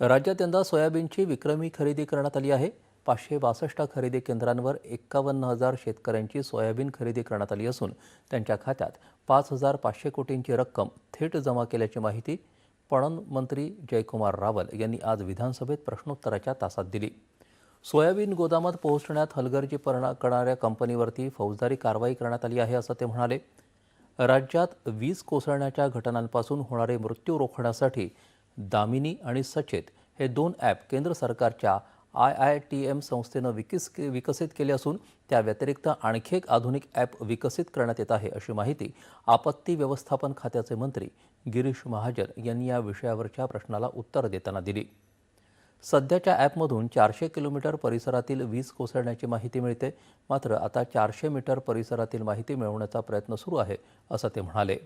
राज्यात यंदा सोयाबीनची विक्रमी खरेदी करण्यात आली आहे. पाचशे बासष्ट खरेदी केंद्रांवर एक्कावन्न हजार शेतकऱ्यांची सोयाबीन खरेदी करण्यात आली असून त्यांच्या खात्यात पाच हजार पाचशे कोटींची रक्कम थेट जमा केल्याची माहिती पणन मंत्री जयकुमार रावल यांनी आज विधानसभेत प्रश्नोत्तराच्या तासात दिली. सोयाबीन गोदामात पोहोचण्यात हलगर्जीपणा करणाऱ्या कंपनीवरती फौजदारी कारवाई करण्यात आली आहे असं ते म्हणाले. राज्यात वीज कोसळण्याच्या घटनांपासून होणारे मृत्यू रोखण्यासाठी दामिनी आणि सचेत हे दोन ॲप केंद्र सरकारच्या आय आय टी एम संस्थेनं विकस विकसित केले असून त्या व्यतिरिक्त आणखी एक आधुनिक ॲप विकसित करण्यात येत आहे अशी माहिती आपत्ती व्यवस्थापन खात्याचे मंत्री गिरीश महाजन यांनी या विषयावरच्या प्रश्नाला उत्तर देताना दिली. सध्याच्या ॲपमधून चारशे किलोमीटर परिसरातील वीज कोसळण्याची माहिती मिळते. मात्र आता चारशे मीटर परिसरातील माहिती मिळवण्याचा प्रयत्न सुरू आहे असं ते म्हणाले.